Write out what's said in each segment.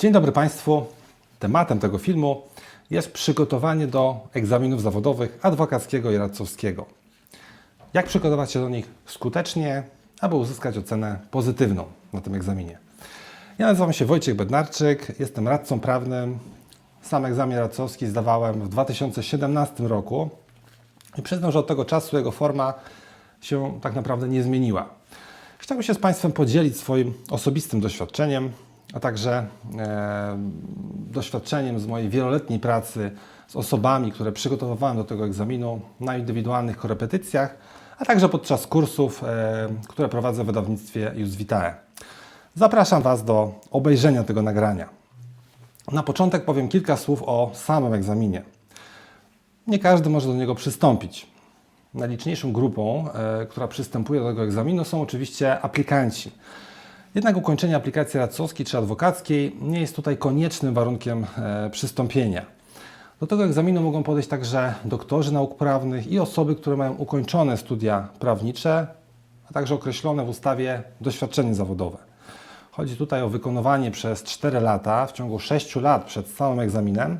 Dzień dobry Państwu. Tematem tego filmu jest przygotowanie do egzaminów zawodowych adwokackiego i radcowskiego. Jak przygotować się do nich skutecznie, aby uzyskać ocenę pozytywną na tym egzaminie. Ja nazywam się Wojciech Bednarczyk, jestem radcą prawnym. Sam egzamin radcowski zdawałem w 2017 roku i przyznam, że od tego czasu jego forma się tak naprawdę nie zmieniła. Chciałbym się z Państwem podzielić swoim osobistym doświadczeniem, a także e, doświadczeniem z mojej wieloletniej pracy z osobami, które przygotowywałem do tego egzaminu na indywidualnych korepetycjach, a także podczas kursów, e, które prowadzę w wydawnictwie Jus Vitae. Zapraszam Was do obejrzenia tego nagrania. Na początek powiem kilka słów o samym egzaminie. Nie każdy może do niego przystąpić. Najliczniejszą grupą, e, która przystępuje do tego egzaminu, są oczywiście aplikanci. Jednak ukończenie aplikacji radcowskiej czy adwokackiej nie jest tutaj koniecznym warunkiem e, przystąpienia. Do tego egzaminu mogą podejść także doktorzy nauk prawnych i osoby, które mają ukończone studia prawnicze, a także określone w ustawie doświadczenie zawodowe. Chodzi tutaj o wykonywanie przez 4 lata, w ciągu 6 lat przed samym egzaminem,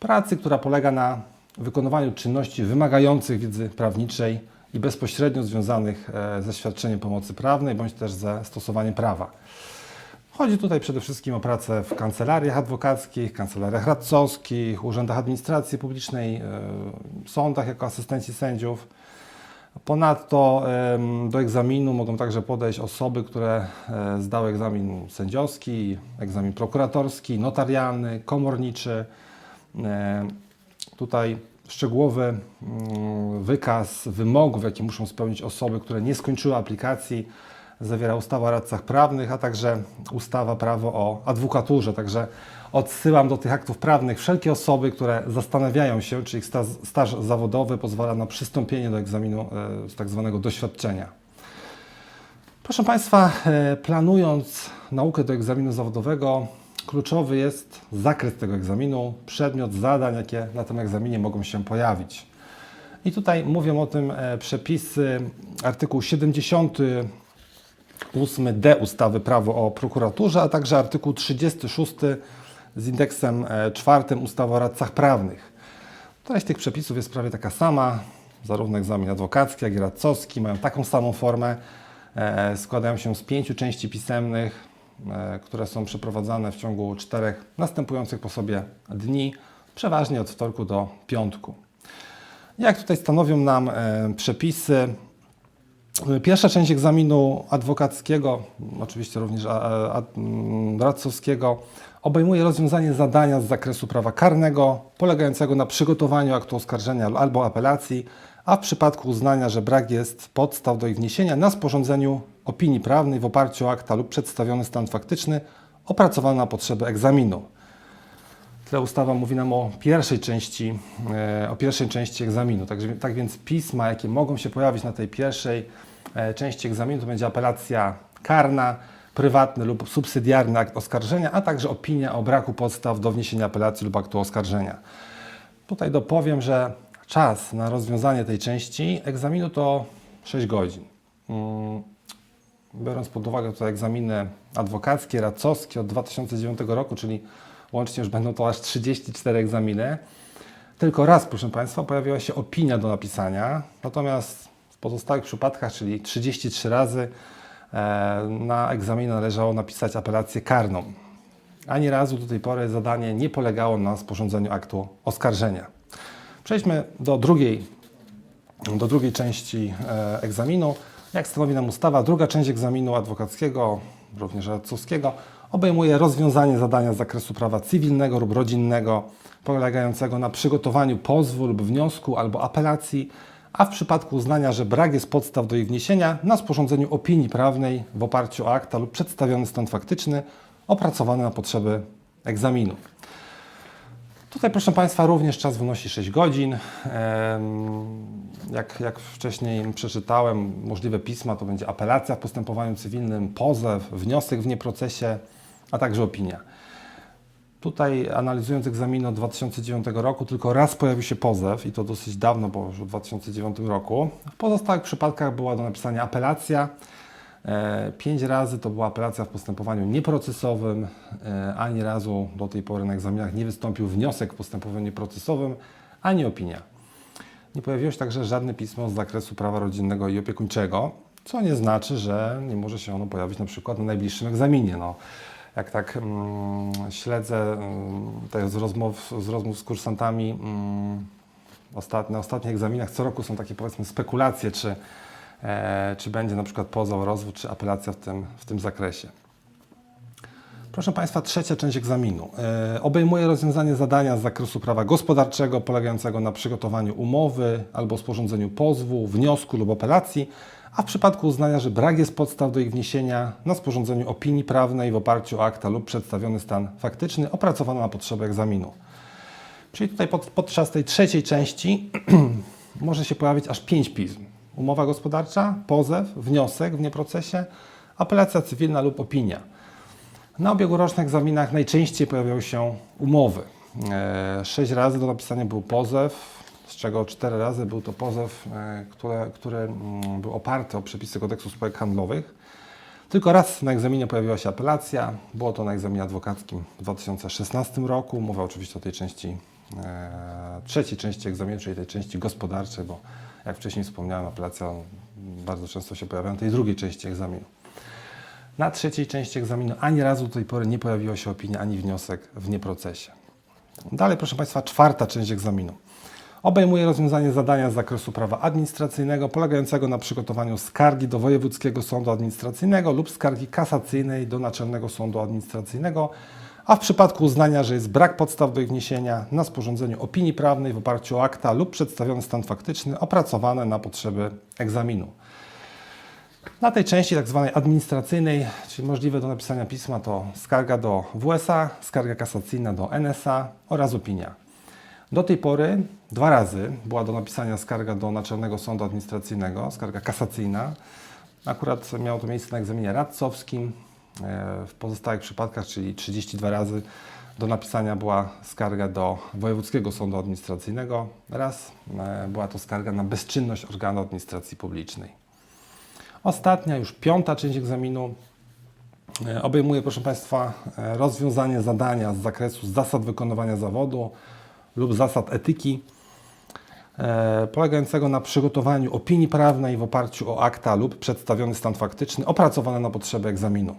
pracy, która polega na wykonywaniu czynności wymagających wiedzy prawniczej i bezpośrednio związanych e, ze świadczeniem pomocy prawnej bądź też ze stosowaniem prawa. Chodzi tutaj przede wszystkim o pracę w kancelariach adwokackich, kancelariach radcowskich, urzędach administracji publicznej, e, sądach jako asystenci sędziów. Ponadto do egzaminu mogą także podejść osoby, które e, zdały egzamin sędziowski, egzamin prokuratorski, notarialny, komorniczy. Tutaj szczegółowy mm, wykaz wymogów, jakie muszą spełnić osoby, które nie skończyły aplikacji, zawiera ustawa o radcach prawnych, a także ustawa prawo o adwokaturze. Także odsyłam do tych aktów prawnych wszelkie osoby, które zastanawiają się, czy ich staż, staż zawodowy pozwala na przystąpienie do egzaminu e, z tak zwanego doświadczenia. Proszę Państwa, e, planując naukę do egzaminu zawodowego, kluczowy jest zakres tego egzaminu, przedmiot zadań, jakie na tym egzaminie mogą się pojawić. I tutaj mówią o tym e, przepisy artykuł 78d ustawy Prawo o prokuraturze, a także artykuł 36 z indeksem e, czwartym ustawy o radcach prawnych. Treść tych przepisów jest prawie taka sama, zarówno egzamin adwokacki, jak i radcowski mają taką samą formę, e, składają się z pięciu części pisemnych, które są przeprowadzane w ciągu czterech następujących po sobie dni, przeważnie od wtorku do piątku. Jak tutaj stanowią nam e, przepisy, Pierwsza część egzaminu adwokackiego, oczywiście również mm, radcowskiego, obejmuje rozwiązanie zadania z zakresu prawa karnego, polegającego na przygotowaniu aktu oskarżenia albo apelacji, a w przypadku uznania, że brak jest podstaw do ich wniesienia, na sporządzeniu opinii prawnej w oparciu o akta lub przedstawiony stan faktyczny opracowany na potrzeby egzaminu. Tyle ustawa mówi nam o pierwszej części, e, o pierwszej części egzaminu. Tak więc pisma, jakie mogą się pojawić na tej pierwszej e, części egzaminu, to będzie apelacja karna, prywatny lub subsydiarny akt oskarżenia, a także opinia o braku podstaw do wniesienia apelacji lub aktu oskarżenia. Tutaj dopowiem, że czas na rozwiązanie tej części egzaminu to 6 godzin. Biorąc pod uwagę tutaj egzaminy adwokackie, radcowskie od 2009 roku, czyli łącznie już będą to aż 34 egzaminy. Tylko raz, proszę Państwa, pojawiła się opinia do napisania, natomiast w pozostałych przypadkach, czyli 33 razy, e, na egzaminie należało napisać apelację karną. Ani razu do tej pory zadanie nie polegało na sporządzeniu aktu oskarżenia. Przejdźmy do drugiej do drugiej części e, egzaminu. Jak stanowi nam ustawa, druga część egzaminu adwokackiego, również radcowskiego, obejmuje rozwiązanie zadania z zakresu prawa cywilnego lub rodzinnego, polegającego na przygotowaniu pozwu lub wniosku albo apelacji, a w przypadku uznania, że brak jest podstaw do ich wniesienia, na sporządzeniu opinii prawnej w oparciu o akta lub przedstawiony stan faktyczny opracowany na potrzeby egzaminu. Tutaj, proszę Państwa, również czas wynosi 6 godzin. Jak, jak wcześniej przeczytałem, możliwe pisma to będzie apelacja w postępowaniu cywilnym, pozew, wniosek w nieprocesie, a także opinia. Tutaj analizując egzamin od 2009 roku, tylko raz pojawił się pozew i to dosyć dawno, bo już w 2009 roku. W pozostałych przypadkach była do napisania apelacja. E, Pięć razy to była apelacja w postępowaniu nieprocesowym. E, Ani razu do tej pory na egzaminach nie wystąpił wniosek w postępowaniu nieprocesowym, ani opinia. Nie pojawiło się także żadne pismo z zakresu prawa rodzinnego i opiekuńczego, co nie znaczy, że nie może się ono pojawić na przykład na najbliższym egzaminie. No, jak tak mm, śledzę mm, z, rozmów, z rozmów z kursantami, mm, ostat, na ostatnich egzaminach co roku są takie powiedzmy spekulacje, czy, czy będzie na przykład pozew, rozwód, czy apelacja w tym, w tym zakresie. Proszę Państwa, trzecia część egzaminu e, obejmuje rozwiązanie zadania z zakresu prawa gospodarczego polegającego na przygotowaniu umowy albo sporządzeniu pozwu, wniosku lub apelacji, a w przypadku uznania, że brak jest podstaw do ich wniesienia, na sporządzeniu opinii prawnej w oparciu o akta lub przedstawiony stan faktyczny opracowany na potrzeby egzaminu. Czyli tutaj pod, podczas tej trzeciej części może się pojawić aż pięć pism. Umowa gospodarcza, pozew, wniosek w nieprocesie, apelacja cywilna lub opinia. Na ubiegłorocznych egzaminach najczęściej pojawiały się umowy. E, Sześć razy do napisania był pozew, z czego cztery razy był to pozew, e, które, który mm, był oparty o przepisy kodeksu spółek handlowych. Tylko raz na egzaminie pojawiła się apelacja. Było to na egzaminie adwokackim w 2016 roku. Mówię oczywiście o tej części, e, trzeciej części egzaminu, czyli tej części gospodarczej, bo jak wcześniej wspomniałem, apelacja bardzo często się pojawia na tej drugiej części egzaminu. Na trzeciej części egzaminu ani razu do tej pory nie pojawiła się opinia ani wniosek w nieprocesie. Dalej, proszę Państwa, czwarta część egzaminu. Obejmuje rozwiązanie zadania z zakresu prawa administracyjnego polegającego na przygotowaniu skargi do Wojewódzkiego Sądu Administracyjnego lub skargi kasacyjnej do Naczelnego Sądu Administracyjnego, a w przypadku uznania, że jest brak podstaw do ich wniesienia, na sporządzeniu opinii prawnej w oparciu o akta lub przedstawiony stan faktyczny opracowane na potrzeby egzaminu. Na tej części tak zwanej administracyjnej, czyli możliwe do napisania pisma, to skarga do WSA, skarga kasacyjna do NSA oraz opinia. Do tej pory dwa razy była do napisania skarga do Naczelnego Sądu Administracyjnego, skarga kasacyjna. Akurat miało to miejsce na egzaminie radcowskim. W pozostałych przypadkach, czyli 32 razy, do napisania była skarga do Wojewódzkiego Sądu Administracyjnego. Raz e, była to skarga na bezczynność organu administracji publicznej. Ostatnia, już piąta część egzaminu e, obejmuje, proszę Państwa, e, rozwiązanie zadania z zakresu zasad wykonywania zawodu lub zasad etyki, polegającego na przygotowaniu opinii prawnej w oparciu o akta lub przedstawiony stan faktyczny opracowane na potrzeby egzaminu.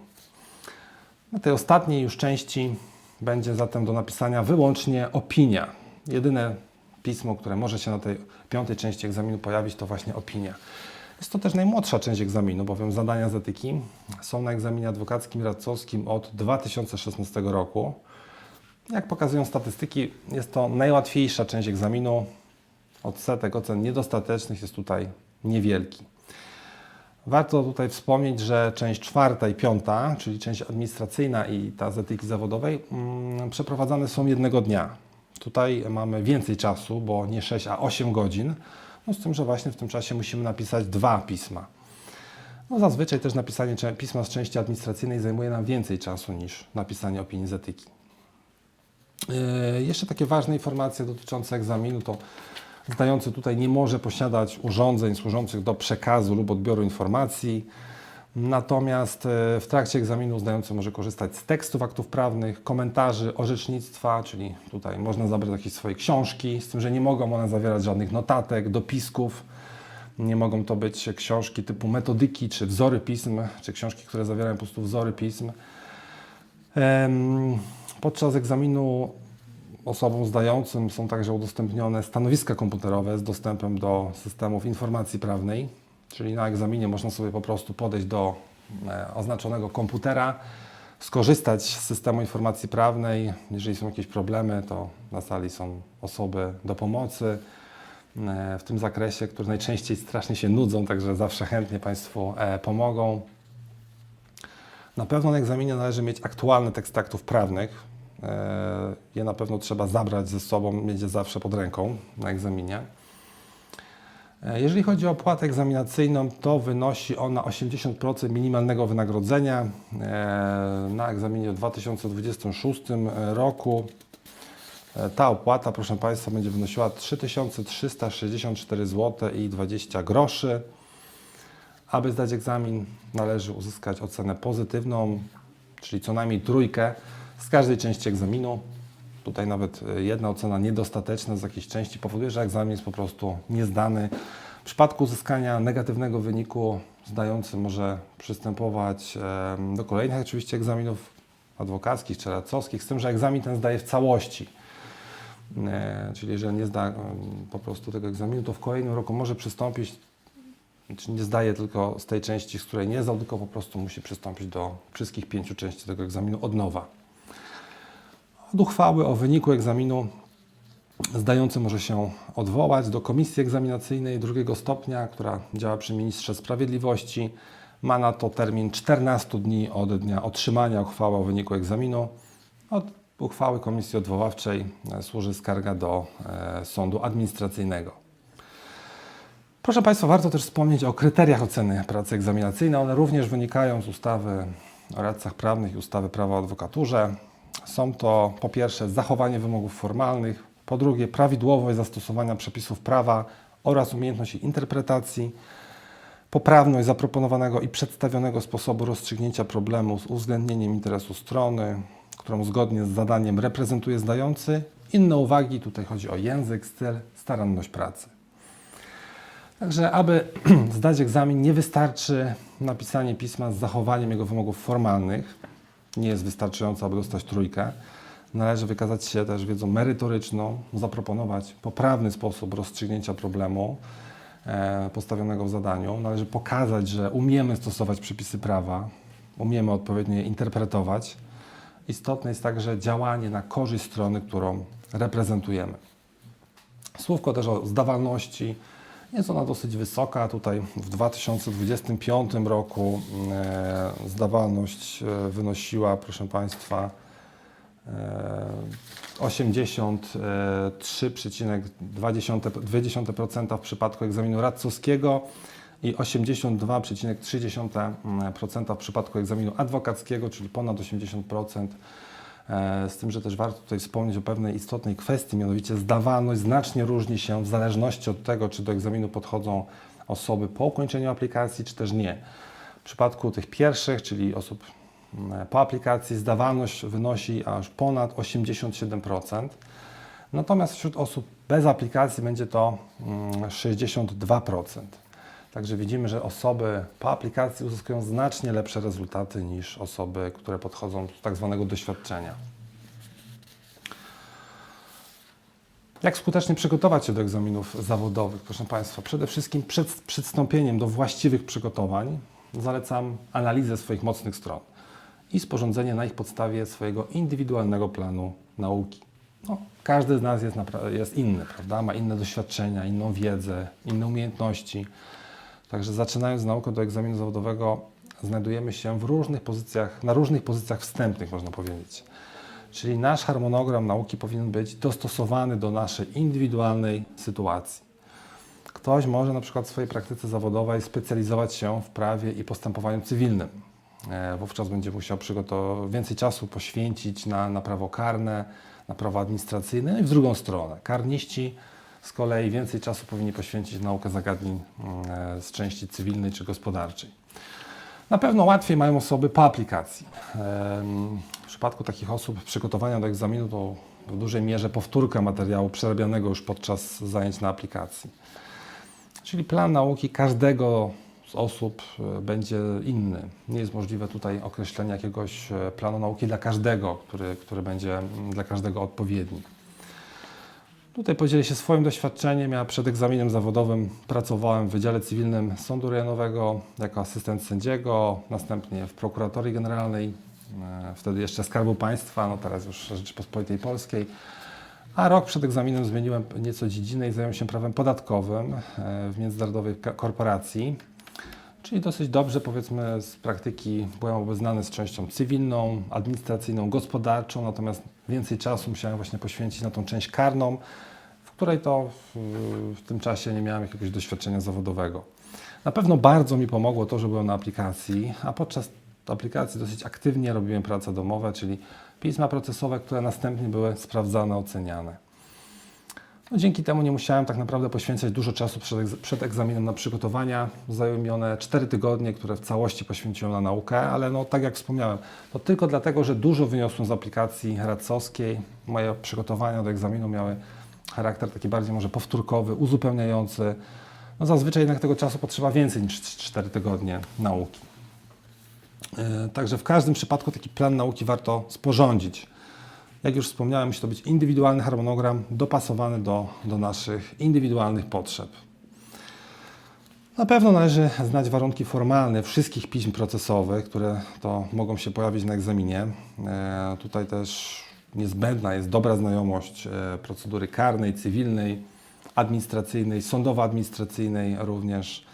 Na tej ostatniej już części będzie zatem do napisania wyłącznie opinia. Jedyne pismo, które może się na tej piątej części egzaminu pojawić, to właśnie opinia. Jest to też najmłodsza część egzaminu, bowiem zadania z etyki są na egzaminie adwokackim i radcowskim od 2016 roku. Jak pokazują statystyki, jest to najłatwiejsza część egzaminu. Odsetek ocen niedostatecznych jest tutaj niewielki. Warto tutaj wspomnieć, że część czwarta i piąta, czyli część administracyjna i ta z etyki zawodowej, mm, przeprowadzane są jednego dnia. Tutaj mamy więcej czasu, bo nie 6, a 8 godzin. No z tym, że właśnie w tym czasie musimy napisać dwa pisma. No zazwyczaj też napisanie pisma z części administracyjnej zajmuje nam więcej czasu niż napisanie opinii z etyki. Yy, Jeszcze takie ważne informacje dotyczące egzaminu to zdający tutaj nie może posiadać urządzeń służących do przekazu lub odbioru informacji. Natomiast e, w trakcie egzaminu zdający może korzystać z tekstów aktów prawnych, komentarzy, orzecznictwa, czyli tutaj można zabrać jakieś swoje książki, z tym, że nie mogą one zawierać żadnych notatek, dopisków. Nie mogą to być książki typu metodyki, czy wzory pism, czy książki, które zawierają po prostu wzory pism. Podczas egzaminu osobom zdającym są także udostępnione stanowiska komputerowe z dostępem do systemów informacji prawnej, czyli na egzaminie można sobie po prostu podejść do e, oznaczonego komputera, skorzystać z systemu informacji prawnej. Jeżeli są jakieś problemy, to na sali są osoby do pomocy e, w tym zakresie, które najczęściej strasznie się nudzą, także zawsze chętnie Państwu e, pomogą. Na pewno na egzaminie należy mieć aktualne teksty aktów prawnych. E, Je na pewno trzeba zabrać ze sobą, mieć je zawsze pod ręką na egzaminie. E, Jeżeli chodzi o opłatę egzaminacyjną, to wynosi ona 80% minimalnego wynagrodzenia. E, Na egzaminie w 2026 roku ta opłata, proszę Państwa, będzie wynosiła 3364 zł i 20 groszy. Aby zdać egzamin, należy uzyskać ocenę pozytywną, czyli co najmniej trójkę z każdej części egzaminu. Tutaj nawet y, jedna ocena niedostateczna z jakiejś części powoduje, że egzamin jest po prostu niezdany. W przypadku uzyskania negatywnego wyniku zdający może przystępować do kolejnych oczywiście egzaminów adwokackich czy radcowskich, z tym, że egzamin ten zdaje w całości. E, Czyli jeżeli nie zda po prostu tego egzaminu, to w kolejnym roku może przystąpić, czy nie zdaje tylko z tej części, z której nie zdał, tylko po prostu musi przystąpić do wszystkich pięciu części tego egzaminu od nowa. Od uchwały o wyniku egzaminu zdający może się odwołać do komisji egzaminacyjnej drugiego stopnia, która działa przy ministrze sprawiedliwości. Ma na to termin 14 dni od dnia otrzymania uchwały o wyniku egzaminu. Od uchwały komisji odwoławczej e, służy skarga do e, sądu administracyjnego. Proszę Państwa, warto też wspomnieć o kryteriach oceny pracy egzaminacyjnej. One również wynikają z ustawy o radcach prawnych i ustawy prawa o adwokaturze. Są to po pierwsze zachowanie wymogów formalnych, po drugie prawidłowość zastosowania przepisów prawa oraz umiejętność ich interpretacji, poprawność zaproponowanego i przedstawionego sposobu rozstrzygnięcia problemu z uwzględnieniem interesu strony, którą zgodnie z zadaniem reprezentuje zdający. Inne uwagi, tutaj chodzi o język, styl, staranność pracy. Także, aby zdać egzamin, nie wystarczy napisanie pisma z zachowaniem jego wymogów formalnych. Nie jest wystarczająco, aby dostać trójkę. Należy wykazać się też wiedzą merytoryczną, zaproponować poprawny sposób rozstrzygnięcia problemu e, postawionego w zadaniu. Należy pokazać, że umiemy stosować przepisy prawa, umiemy odpowiednio je interpretować. Istotne jest także działanie na korzyść strony, którą reprezentujemy. Słówko też o zdawalności. Jest ona dosyć wysoka. Tutaj w 2025 roku e, zdawalność e, wynosiła, proszę Państwa, e, 83,2% w przypadku egzaminu radcowskiego i 82,3% w przypadku egzaminu adwokackiego, czyli ponad 80%. E, Z tym, że też warto tutaj wspomnieć o pewnej istotnej kwestii, mianowicie zdawalność znacznie różni się w zależności od tego, czy do egzaminu podchodzą osoby po ukończeniu aplikacji, czy też nie. W przypadku tych pierwszych, czyli osób mm, po aplikacji, zdawalność wynosi aż ponad 87%. Natomiast wśród osób bez aplikacji będzie to mm, 62%. Także widzimy, że osoby po aplikacji uzyskują znacznie lepsze rezultaty niż osoby, które podchodzą z tak zwanego doświadczenia. Jak skutecznie przygotować się do egzaminów zawodowych? Proszę Państwa, przede wszystkim przed przystąpieniem do właściwych przygotowań zalecam analizę swoich mocnych stron i sporządzenie na ich podstawie swojego indywidualnego planu nauki. No, każdy z nas jest, jest inny, prawda? Ma inne doświadczenia, inną wiedzę, inne umiejętności. Także zaczynając naukę do egzaminu zawodowego, znajdujemy się w różnych pozycjach, na różnych pozycjach wstępnych, można powiedzieć. Czyli nasz harmonogram nauki powinien być dostosowany do naszej indywidualnej sytuacji. Ktoś może na przykład w swojej praktyce zawodowej specjalizować się w prawie i postępowaniu cywilnym. E, Wówczas będzie musiał więcej czasu poświęcić na, na prawo karne, na prawo administracyjne i w drugą stronę. Karniści z kolei więcej czasu powinni poświęcić na naukę zagadnień mm, e, z części cywilnej czy gospodarczej. Na pewno łatwiej mają osoby po aplikacji. W przypadku takich osób przygotowania do egzaminu to w dużej mierze powtórka materiału przerabianego już podczas zajęć na aplikacji. Czyli plan nauki każdego z osób e, będzie inny. Nie jest możliwe tutaj określenie jakiegoś e, planu nauki dla każdego, który, który będzie mm, dla każdego odpowiedni. Tutaj podzielę się swoim doświadczeniem. Ja przed egzaminem zawodowym pracowałem w Wydziale Cywilnym Sądu Rejonowego jako asystent sędziego, następnie w Prokuratorii Generalnej, e, wtedy jeszcze Skarbu Państwa, no teraz już Rzeczypospolitej Polskiej. A rok przed egzaminem zmieniłem nieco dziedzinę i zająłem się prawem podatkowym e, w międzynarodowej korporacji. Czyli dosyć dobrze, powiedzmy, z praktyki byłem obeznany z częścią cywilną, administracyjną, gospodarczą, natomiast więcej czasu musiałem właśnie poświęcić na tą część karną, której to w, tym czasie nie miałem jakiegoś doświadczenia zawodowego. Na pewno bardzo mi pomogło to, że byłem na aplikacji, a podczas aplikacji dosyć aktywnie robiłem prace domowe, czyli pisma procesowe, które następnie były sprawdzane, oceniane. No, dzięki temu nie musiałem tak naprawdę poświęcać dużo czasu przed, przed egzaminem na przygotowania. Zajęły mi one 4 tygodnie, które w całości poświęciłem na naukę, ale no, tak jak wspomniałem, to tylko dlatego, że dużo wyniosłem z aplikacji radcowskiej. Moje przygotowania do egzaminu miały charakter taki bardziej może powtórkowy, uzupełniający. No, zazwyczaj jednak tego czasu potrzeba więcej niż 4 tygodnie nauki. E, Także w każdym przypadku taki plan nauki warto sporządzić. Jak już wspomniałem, musi to być indywidualny harmonogram dopasowany do, do naszych indywidualnych potrzeb. Na pewno należy znać warunki formalne wszystkich pism procesowych, które to mogą się pojawić na egzaminie. E, tutaj też niezbędna jest dobra znajomość e, procedury karnej, cywilnej, administracyjnej, sądowo-administracyjnej również.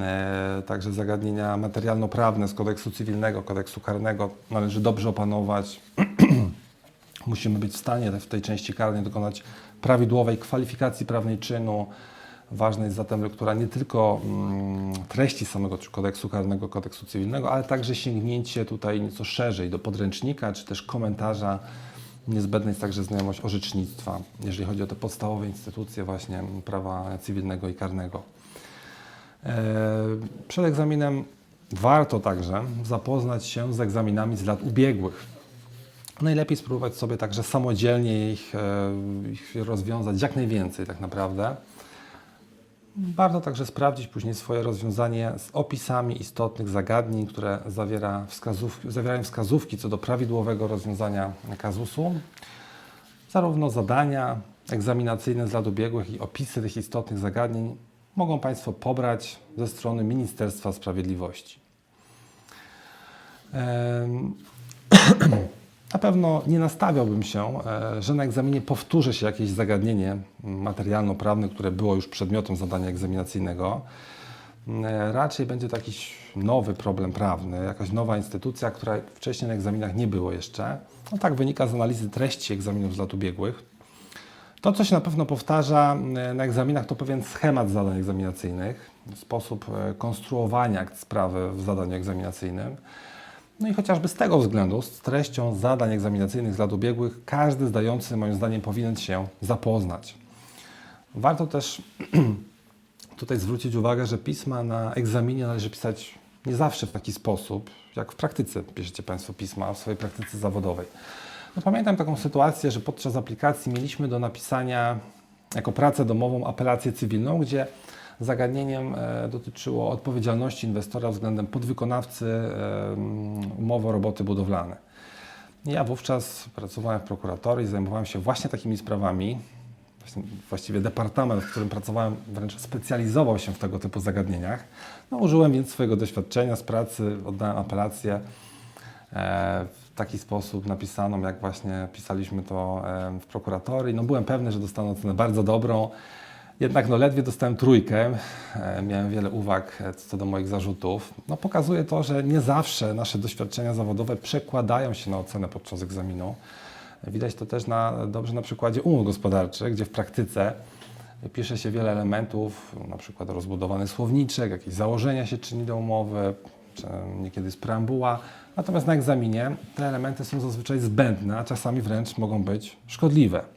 E, Także zagadnienia materialno-prawne z kodeksu cywilnego, kodeksu karnego należy dobrze opanować. Musimy być w stanie w tej części karnej dokonać prawidłowej kwalifikacji prawnej czynu. Ważna jest zatem lektura nie tylko mm, treści samego kodeksu karnego, kodeksu cywilnego, ale także sięgnięcie tutaj nieco szerzej do podręcznika czy też komentarza. Niezbędna jest także znajomość orzecznictwa, jeżeli chodzi o te podstawowe instytucje właśnie prawa cywilnego i karnego. E, Przed egzaminem warto także zapoznać się z egzaminami z lat ubiegłych. Najlepiej spróbować sobie także samodzielnie ich, e, ich rozwiązać jak najwięcej tak naprawdę. Warto także sprawdzić później swoje rozwiązanie z opisami istotnych zagadnień, które zawiera wskazów, zawierają wskazówki co do prawidłowego rozwiązania kazusu. Zarówno zadania egzaminacyjne z lat ubiegłych i opisy tych istotnych zagadnień mogą Państwo pobrać ze strony Ministerstwa Sprawiedliwości. Em, Na pewno nie nastawiałbym się, e, że na egzaminie powtórzy się jakieś zagadnienie materialno-prawne, które było już przedmiotem zadania egzaminacyjnego. E, Raczej będzie to jakiś nowy problem prawny, jakaś nowa instytucja, która wcześniej na egzaminach nie było jeszcze. No tak wynika z analizy treści egzaminów z lat ubiegłych. To, co się na pewno powtarza e, na egzaminach, to pewien schemat zadań egzaminacyjnych, sposób konstruowania sprawy w zadaniu egzaminacyjnym. No i chociażby z tego względu, z treścią zadań egzaminacyjnych z lat ubiegłych, każdy zdający, moim zdaniem, powinien się zapoznać. Warto też tutaj zwrócić uwagę, że pisma na egzaminie należy pisać nie zawsze w taki sposób, jak w praktyce piszecie Państwo pisma w swojej praktyce zawodowej. No, pamiętam taką sytuację, że podczas aplikacji mieliśmy do napisania jako pracę domową apelację cywilną, gdzie zagadnieniem e, dotyczyło odpowiedzialności inwestora względem podwykonawcy e, umowy o roboty budowlane. Ja wówczas pracowałem w prokuratorii, zajmowałem się właśnie takimi sprawami. Właściwie departament, w którym pracowałem, wręcz specjalizował się w tego typu zagadnieniach. No, użyłem więc swojego doświadczenia z pracy, oddałem apelację e, w taki sposób napisaną, jak właśnie pisaliśmy to w prokuratorii. No, byłem pewny, że dostanę ocenę bardzo dobrą. Jednak no, ledwie dostałem trójkę, e, miałem wiele uwag e, co do moich zarzutów. No, pokazuje to, że nie zawsze nasze doświadczenia zawodowe przekładają się na ocenę podczas egzaminu. Widać to też na, dobrze na przykładzie umów gospodarczych, gdzie w praktyce pisze się wiele elementów, na przykład rozbudowany słowniczek, jakieś założenia się czyni do umowy, czy niekiedy jest preambuła. Natomiast na egzaminie te elementy są zazwyczaj zbędne, a czasami wręcz mogą być szkodliwe.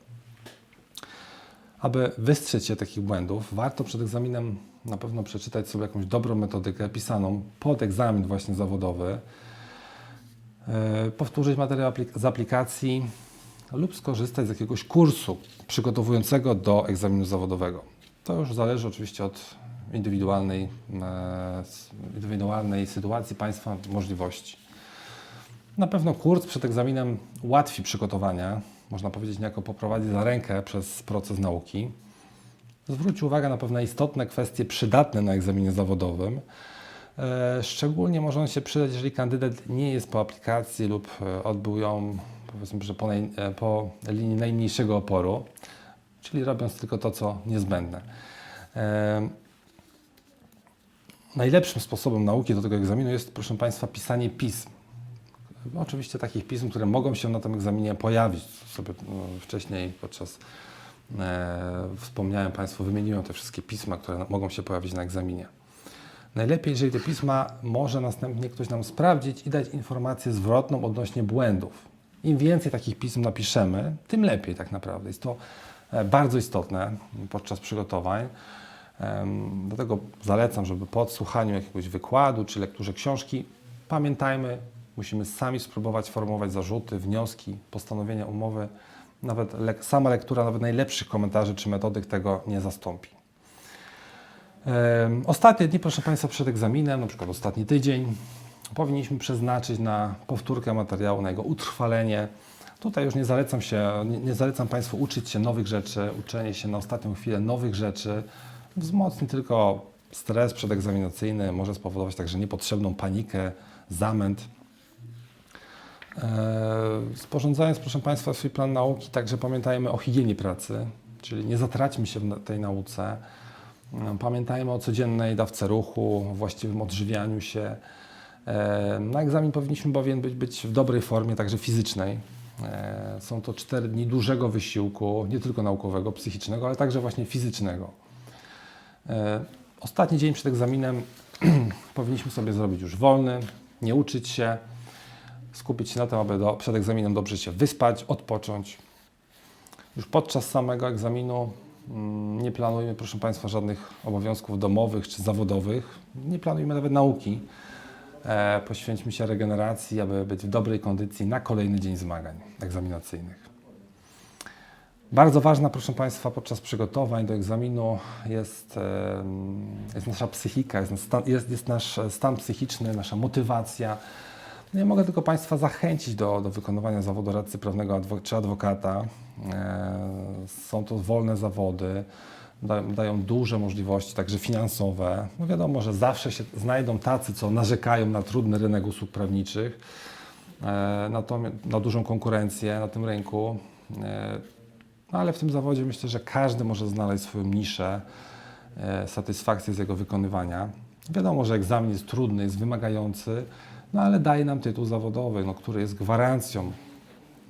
Aby wystrzec się takich błędów, warto przed egzaminem na pewno przeczytać sobie jakąś dobrą metodykę pisaną pod egzamin właśnie zawodowy, e, powtórzyć materiał z aplikacji lub skorzystać z jakiegoś kursu przygotowującego do egzaminu zawodowego. To już zależy oczywiście od indywidualnej, e, indywidualnej sytuacji Państwa, możliwości. Na pewno kurs przed egzaminem ułatwi przygotowania, można powiedzieć, niejako poprowadzi za rękę przez proces nauki. Zwróci uwagę na pewne istotne kwestie przydatne na egzaminie zawodowym. E, Szczególnie może on się przydać, jeżeli kandydat nie jest po aplikacji lub e, odbył ją powiedzmy, że po, naj, e, po linii najmniejszego oporu, czyli robiąc tylko to, co niezbędne. Najlepszym sposobem nauki do tego egzaminu jest, proszę Państwa, pisanie pism. Oczywiście takich pism, które mogą się na tym egzaminie pojawić. Sobie no, wcześniej podczas e, wspomniałem Państwu, wymieniłem te wszystkie pisma, które mogą się pojawić na egzaminie. Najlepiej, jeżeli te pisma może następnie ktoś nam sprawdzić i dać informację zwrotną odnośnie błędów. Im więcej takich pism napiszemy, tym lepiej tak naprawdę. Jest to e, bardzo istotne podczas przygotowań. Dlatego zalecam, żeby po odsłuchaniu jakiegoś wykładu czy lekturze książki pamiętajmy, musimy sami spróbować formułować zarzuty, wnioski, postanowienia umowy. Nawet lek- sama lektura nawet najlepszych komentarzy czy metodyk tego nie zastąpi. Em, Ostatnie dni, proszę Państwa, przed egzaminem, na przykład ostatni tydzień, powinniśmy przeznaczyć na powtórkę materiału, na jego utrwalenie. Tutaj już nie zalecam się, nie zalecam Państwu uczyć się nowych rzeczy, uczenie się na ostatnią chwilę nowych rzeczy wzmocni tylko stres przedegzaminacyjny, może spowodować także niepotrzebną panikę, zamęt. Eee, Sporządzając, proszę Państwa, swój plan nauki, także pamiętajmy o higienie pracy, czyli nie zatraćmy się w tej nauce. Eee, Pamiętajmy o codziennej dawce ruchu, właściwym odżywianiu się. Eee, Na egzamin powinniśmy bowiem być, być w dobrej formie, także fizycznej. Są to cztery dni dużego wysiłku, nie tylko naukowego, psychicznego, ale także właśnie fizycznego. E, Ostatni dzień przed egzaminem powinniśmy sobie zrobić już wolny, nie uczyć się, skupić się na tym, aby do, przed egzaminem dobrze się wyspać, odpocząć. Już podczas samego egzaminu mm, nie planujmy, proszę Państwa, żadnych obowiązków domowych czy zawodowych. Nie planujmy nawet nauki. E, poświęćmy się regeneracji, aby być w dobrej kondycji na kolejny dzień zmagań egzaminacyjnych. Bardzo ważna, proszę Państwa, podczas przygotowań do egzaminu jest, em, jest nasza psychika, jest, jest, jest nasz stan psychiczny, nasza motywacja. Ja mogę tylko Państwa zachęcić do, do wykonywania zawodu radcy prawnego czy adwokata. E, Są to wolne zawody, da, dają duże możliwości, także finansowe. No wiadomo, że zawsze się znajdą tacy, co narzekają na trudny rynek usług prawniczych, e, natomiast na dużą konkurencję na tym rynku. E, no ale w tym zawodzie myślę, że każdy może znaleźć swoją niszę, satysfakcję z jego wykonywania. Wiadomo, że egzamin jest trudny, jest wymagający, no ale daje nam tytuł zawodowy, no, który jest gwarancją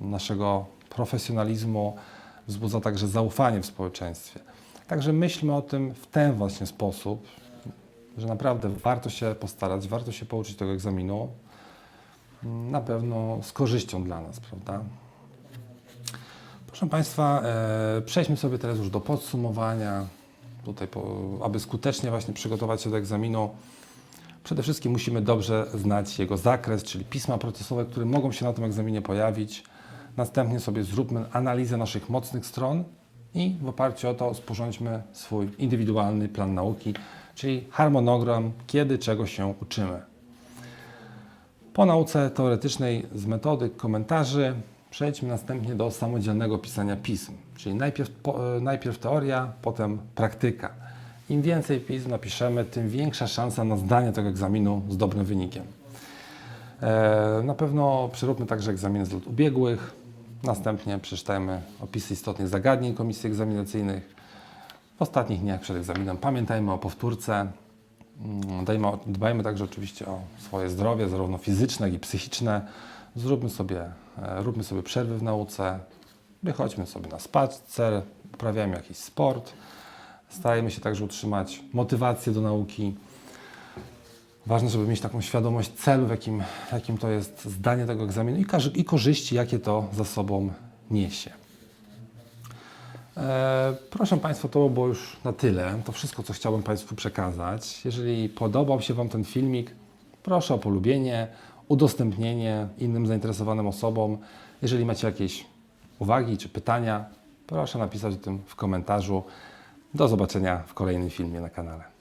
naszego profesjonalizmu, wzbudza także zaufanie w społeczeństwie. Także myślmy o tym w ten właśnie sposób, że naprawdę warto się postarać, warto się pouczyć tego egzaminu, na pewno z korzyścią dla nas, prawda? Proszę Państwa, e, przejdźmy sobie teraz już do podsumowania. Tutaj, po, aby skutecznie właśnie przygotować się do egzaminu, przede wszystkim musimy dobrze znać jego zakres, czyli pisma procesowe, które mogą się na tym egzaminie pojawić. Następnie sobie zróbmy analizę naszych mocnych stron i w oparciu o to sporządźmy swój indywidualny plan nauki, czyli harmonogram, kiedy czego się uczymy. Po nauce teoretycznej z metodyk, komentarzy przejdźmy następnie do samodzielnego pisania pism, czyli najpierw, po, e, najpierw teoria, potem praktyka. Im więcej pism napiszemy, tym większa szansa na zdanie tego egzaminu z dobrym wynikiem. E, na pewno przeróbmy także egzaminy z lat ubiegłych, następnie przeczytajmy opisy istotnych zagadnień komisji egzaminacyjnych. W ostatnich dniach przed egzaminem pamiętajmy o powtórce, Mm, Dajmy, dbajmy także oczywiście o swoje zdrowie, zarówno fizyczne, jak i psychiczne. Zróbmy sobie, e, róbmy sobie przerwy w nauce, wychodźmy sobie na spacer, uprawiajmy jakiś sport. Starajmy się także utrzymać motywację do nauki. Ważne, żeby mieć taką świadomość celu, w jakim, jakim to jest zdanie tego egzaminu i, i korzyści, jakie to za sobą niesie. E, Proszę Państwa, to było już na tyle. To wszystko, co chciałbym Państwu przekazać. Jeżeli podobał się Wam ten filmik, proszę o polubienie, udostępnienie innym zainteresowanym osobom. Jeżeli macie jakieś uwagi czy pytania, proszę napisać o tym w komentarzu. Do zobaczenia w kolejnym filmie na kanale.